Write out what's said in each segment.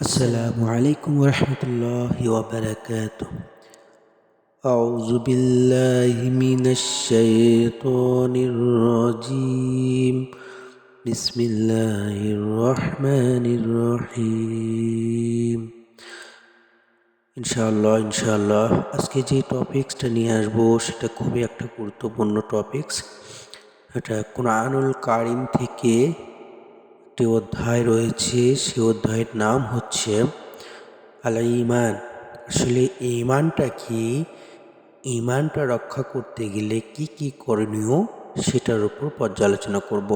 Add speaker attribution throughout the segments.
Speaker 1: السلام عليكم ورحمة الله وبركاته أعوذ بالله من الشيطان الرجيم بسم الله الرحمن الرحيم ইনশাআল্লাহ ইনশাআল্লাহ আজকে যে টপিক্সটা নিয়ে আসবো সেটা খুবই একটা গুরুত্বপূর্ণ টপিক্স এটা কোরআনুল কারিম থেকে একটি অধ্যায় রয়েছে, সে অধ্যায়ের নাম হচ্ছে আল ইমান আসলে ইমানটা কি? ইমানটা রক্ষা করতে গেলে কি কি করণীয় সেটার উপর পর্যালোচনা করব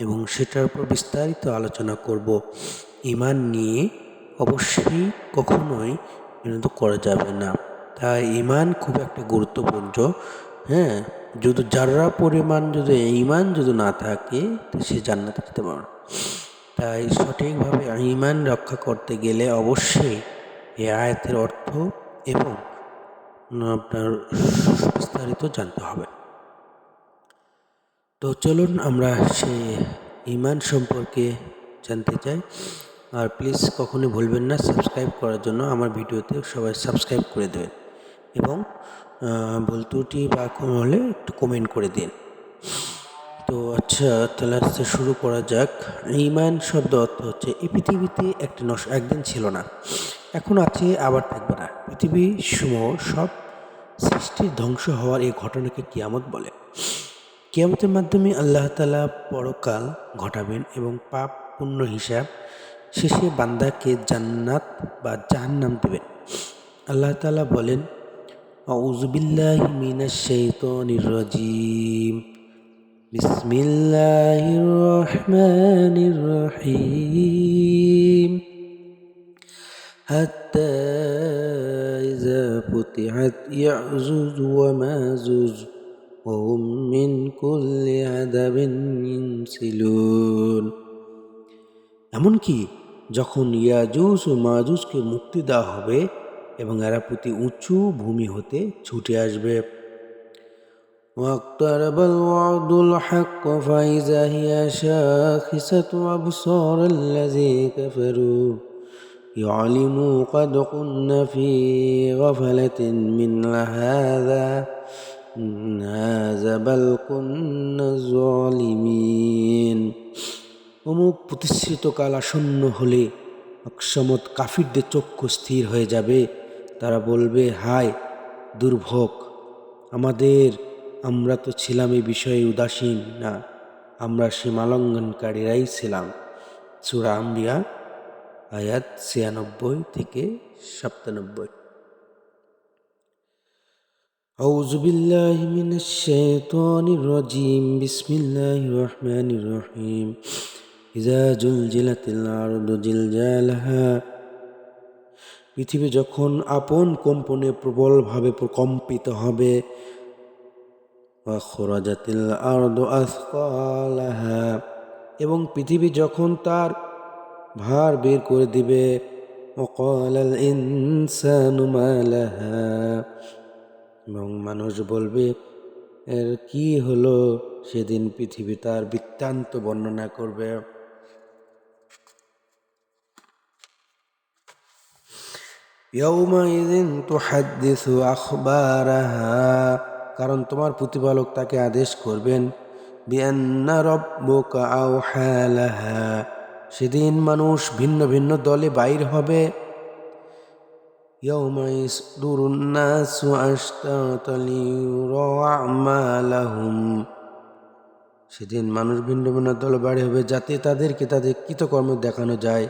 Speaker 1: এবং সেটার উপর বিস্তারিত আলোচনা করব। ইমান নিয়ে অবশ্যই কখনোই বিনোদ করা যাবে না। তাই ইমান খুব একটা গুরুত্বপূর্ণ হ্যাঁ? যদি যারা পরিমাণ যদি ইমান যদি না থাকে সে জান্নাতে পারবে তাই সঠিকভাবে ইমান রক্ষা করতে গেলে অবশ্যই এই আয়াতের অর্থ এবং আপনার বিস্তারিত জানতে হবে। তো চলুন আমরা সে ইমান সম্পর্কে জানতে চাই। আর প্লিজ কখনোই ভুলবেন না, সাবস্ক্রাইব করার জন্য আমার ভিডিওতে সবাই সাবস্ক্রাইব করে দেবেন এবং ভুল ত্রুটি বা হলে একটু কমেন্ট করে দিন। আচ্ছা তাহলে শুরু করা যাক। ইমান শব্দ অর্থ হচ্ছে, এই পৃথিবীতে একটা নশ একদিন ছিল না, এখন আছে, আবার থাকবে না। পৃথিবী সমূহ সব সৃষ্টির ধ্বংস হওয়ার এই ঘটনাকে কিয়ামত বলে। কিয়ামতের মাধ্যমে আল্লাহ তালা পরকাল ঘটাবেন এবং পাপ পূর্ণ হিসাব শেষে বান্দাকে জান্নাত বা জাহান্নাম দেবেন। আল্লাহ তালা বলেন আউজবিল্লাহ মিনাশ শাইতানির রাজিম। بسم الله الرحمن الرحيم حتى إذا فتحت يعزز ومازج وهم من كل عذاب ينسلون এমনকি যখন ইয়াজুজ ও মাজুজকে মুক্তি দেওয়া হবে এবং এরা প্রতি উঁচু ভূমি হতে ছুটে আসবে واقترب الوعد الحق فإذا هي شاخصة أبصار الذي كفروا يعلموا قد قلنا في غفلة من هذا هذا بل كنا ظالمين অমুক প্রতিশ্রিত কাল আসন্ন হলে অক্ষমত কাফিরদের চক্ষু স্থির হয়ে যাবে তারা বলবে হায় দুর্ভোগ আমাদের আমরা তো ছিলাম এই বিষয়ে উদাসীন না আমরা সীমালঙ্ঘনকারীরাই ছিলাম সুরা আম্বিয়া আয়াত ছিয়ানব্বই থেকে সাতানব্বই أعوذ بالله من الشيطان الرجيم بسم الله الرحمن الرحيم إذا زلزلت الأرض زلزالها পৃথিবী যখন আপন কম্পনে প্রবলভাবে প্রকম্পিত হবে খরাজাতিল আরদ আসকালাহা এবং পৃথিবী যখন তার ভার বের করে দিবে অকলাল ইনসানু মালাহা এবং মানুষ বলবে এর কি হলো সেদিন পৃথিবী তার বৃত্তান্ত বর্ণনা করবে يومئذ تحدث أخبارها কারণ তোমার প্রতিপালক তাকে আদেশ করবেন সেদিন মানুষ ভিন্ন ভিন্ন দলে বাইর হবে। সেদিন মানুষ ভিন্ন ভিন্ন দলে বাড়ি হবে যাতে তাদেরকে তাদের কৃতকর্ম দেখানো যায়।